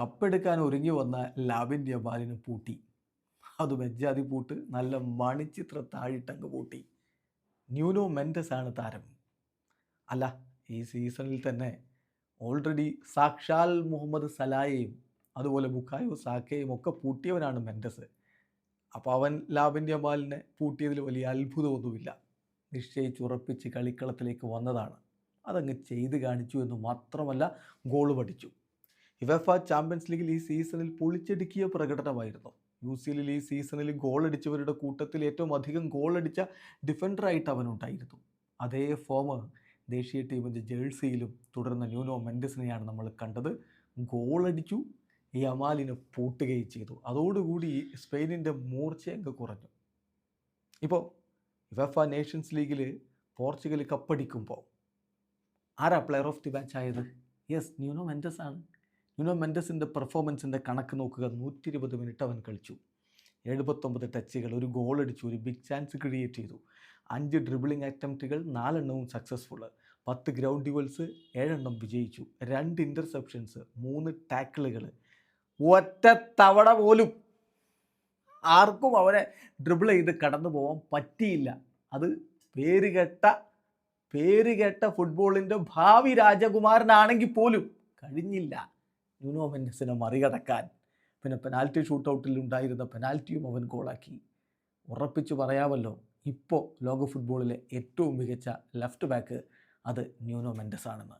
കപ്പെടുക്കാൻ ഒരുങ്ങി വന്ന ലാവിന്റെ ബാലിന് പൂട്ടി. അത് മെജ്ജാതി പൂട്ട് നല്ല മണിച്ചിത്ര താഴിട്ടങ്ങ് പൂട്ടി. ന്യൂനോ മെൻഡസ് ആണ് താരം. അല്ല ഈ സീസണിൽ തന്നെ ഓൾറെഡി സാക്ഷാൽ മുഹമ്മദ് സലായയും അതുപോലെ ബുക്കായോ സാക്കയും ഒക്കെ പൂട്ടിയവനാണ് മെൻഡസ്. അപ്പോൾ അവൻ ലാബിന്റെ ബാലിനെ പൂട്ടിയതിൽ വലിയ അത്ഭുതമൊന്നുമില്ല. നിശ്ചയിച്ചുറപ്പിച്ച് കളിക്കളത്തിലേക്ക് വന്നതാണ്. അതങ്ങ് ചെയ്ത് കാണിച്ചു എന്ന് മാത്രമല്ല ഗോൾ പഠിച്ചു. യുവഫ ചാമ്പ്യൻസ് ലീഗിൽ ഈ സീസണിൽ പൊളിച്ചടുക്കിയ പ്രകടനമായിരുന്നു. യു സി എല്ലിൽ ഈ സീസണിൽ ഗോൾ അടിച്ചവരുടെ കൂട്ടത്തിൽ ഏറ്റവും അധികം ഗോൾ അടിച്ച ഡിഫൻഡറായിട്ട് അവനുണ്ടായിരുന്നു. അതേ ഫോം ദേശീയ ടീമിന്റെ ജേഴ്സിയിലും തുടർന്ന ന്യൂനോ മെൻഡസിനെയാണ് നമ്മൾ കണ്ടത്. ഗോളടിച്ചു യമാലിനെ പൂട്ടുകയും ചെയ്തു. അതോടുകൂടി സ്പെയിനിന്റെ മൂർച്ച കുറഞ്ഞു. ഇപ്പോൾ വെഫ നേഷൻസ് ലീഗിൽ പോർച്ചുഗൽ കപ്പടിക്കുമ്പോൾ ആരാ പ്ലെയർ ഓഫ് ദി മാച്ച് ആയത്? യെസ് ന്യൂനോ മെൻഡസ് ആണ് ന്യൂനോ മെൻഡസിന്റെ പെർഫോമൻസിന്റെ കണക്ക് നോക്കുക. നൂറ്റി ഇരുപത് മിനിറ്റ് അവൻ കളിച്ചു. എഴുപത്തൊമ്പത് ടച്ചുകൾ ഒരു ഗോൾ അടിച്ചു ഒരു ബിഗ് ചാൻസ് ക്രിയേറ്റ് ചെയ്തു. അഞ്ച് ഡ്രിബിളിംഗ് അറ്റംപ്റ്റുകൾ നാലെണ്ണവും സക്സസ്ഫുൾ പത്ത് ഗ്രൗണ്ട് ഡ്യുവൽസ് ഏഴെണ്ണം വിജയിച്ചു. രണ്ട് ഇന്റർസെപ്ഷൻസ് മൂന്ന് ടാക്കിളുകൾ ഒറ്റ തവണ പോലും ആർക്കും അവനെ ഡ്രിബിൾ ചെയ്ത് കടന്നു പോകാൻ പറ്റിയില്ല. അത് പേരുകെട്ട പേരുകെട്ട ഫുട്ബോളിന്റെ ഭാവി രാജകുമാരനാണെങ്കിൽ പോലും കഴിഞ്ഞില്ല. ന്യൂനോ മെൻഡസിനെ മറികടക്കാൻ. പിന്നെ പെനാൽറ്റി ഷൂട്ടൗട്ടിൽ ഉണ്ടായിരുന്ന പെനാൽറ്റിയും അവൻ ഗോളാക്കി. ഉറപ്പിച്ചു പറയാമല്ലോ ഇപ്പോൾ ലോക ഫുട്ബോളിലെ ഏറ്റവും മികച്ച ലെഫ്റ്റ് ബാക്ക് അത് ന്യൂനോ മെൻഡസ് ആണെന്ന്